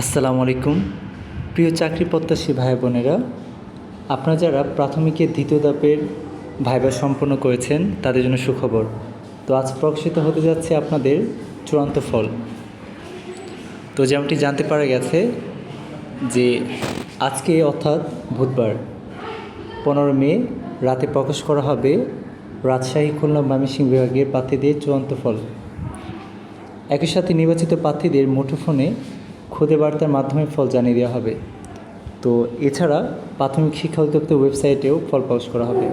আসসালামু আলাইকুম। প্রিয় চাকরি প্রত্যাশী ভাই বোনেরা, আপনারা যারা প্রাথমিকের দ্বিতীয় ধাপের ভাইবা সম্পন্ন করেছেন, তাদের জন্য সুখবর। তো আজ প্রকাশিত হতে যাচ্ছে আপনাদের চূড়ান্ত ফল। তো যেমনটি জানতে পারা গেছে যে আজকে অর্থাৎ বুধবার, পনেরো মে, রাতে প্রকাশ করা হবে রাজশাহী, খুলনা ময়মনসিংহ বিভাগের প্রার্থীদের চূড়ান্ত ফল। একই সাথে নির্বাচিত প্রার্থীদের মুঠোফোনে খুদে বার্তার মাধ্যমে ফল জানিয়ে দেওয়া হবে। তো এছাড়া প্রাথমিক শিক্ষা অধিদপ্তর ওয়েবসাইটেও ফল প্রকাশ করা হবে।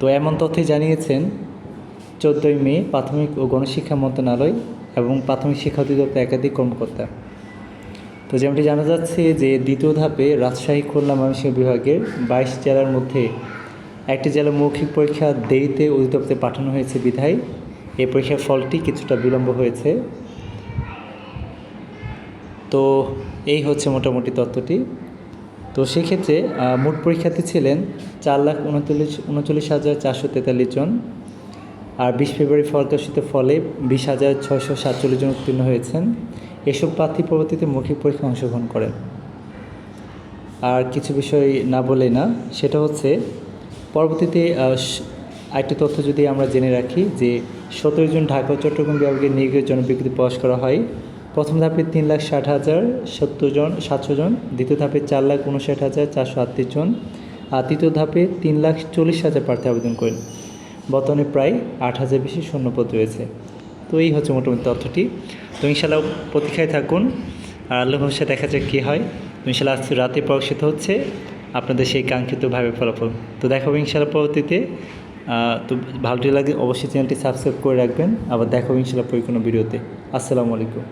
তো এমন তথ্যই জানিয়েছেন চোদ্দোই মে প্রাথমিক ও গণশিক্ষা মন্ত্রণালয় এবং প্রাথমিক শিক্ষা অধিদপ্তর একাধিক কর্মকর্তা। তো যেমনটি জানা যাচ্ছে যে দ্বিতীয় ধাপে রাজশাহী, খুলনা ময়মনসিংহ বিভাগের বাইশ জেলার মধ্যে একটি জেলা মৌখিক পরীক্ষা দেরিতে অধিদপ্তরে পাঠানো হয়েছে বিধায়। এই পরীক্ষার ফলটি কিছুটা বিলম্ব হয়েছে। তো এই হচ্ছে মোটামুটি তথ্যটি তো সেক্ষেত্রে মোট পরীক্ষার্থী ছিলেন চার লাখ উনচল্লিশ উনচল্লিশ হাজার চারশো তেতাল্লিশ জন। আর বিশ ফেব্রুয়ারি প্রকাশিত ফলে বিশ হাজার ছয়শো সাতচল্লিশ জন উত্তীর্ণ হয়েছেন। এসব প্রার্থী পরবর্তীতে মৌখিক পরীক্ষায় অংশগ্রহণ করেন। আর কিছু বিষয় না বলে না, সেটা হচ্ছে পরবর্তীতে আরেকটি তথ্য যদি আমরা জেনে রাখি যে সতেরো জন ঢাকা চট্টগ্রাম বিভাগের নিয়োগের জন্য বিজ্ঞপ্তি প্রকাশ করা হয়। প্রথম ধাপে তিন লাখ ষাট হাজার সত্তর জন, সাতশো জন, দ্বিতীয় ধাপে চার লাখ উনষাট হাজার চারশো আটত্রিশ জন, আর তৃতীয় ধাপে তিন লাখ চল্লিশ হাজার প্রার্থী আবেদন করেন বর্তমানে প্রায় আট হাজার বেশি শূন্যপদ রয়েছে। তো এই হচ্ছে মোটামুটি তথ্যটি। তো ইনশাল্লাহ প্রতীক্ষায় থাকুন। আর আল্লাহ ভরসা দেখা যাক কী হয়। তো ইনশাল্লাহ আজকে রাতে প্রকাশিত হচ্ছে আপনাদের সেই কাঙ্ক্ষিতভাবে ফলাফল। তো দেখাবো ইনশাল্লাহ পরবর্তীতে। তো ভালোটি লাগে অবশ্যই চ্যানেলটি সাবস্ক্রাইব করে রাখবেন। আবার দেখাবো ইনশাল্লাহ পরে কোনো ভিডিওতে। আসসালামু আলাইকুম।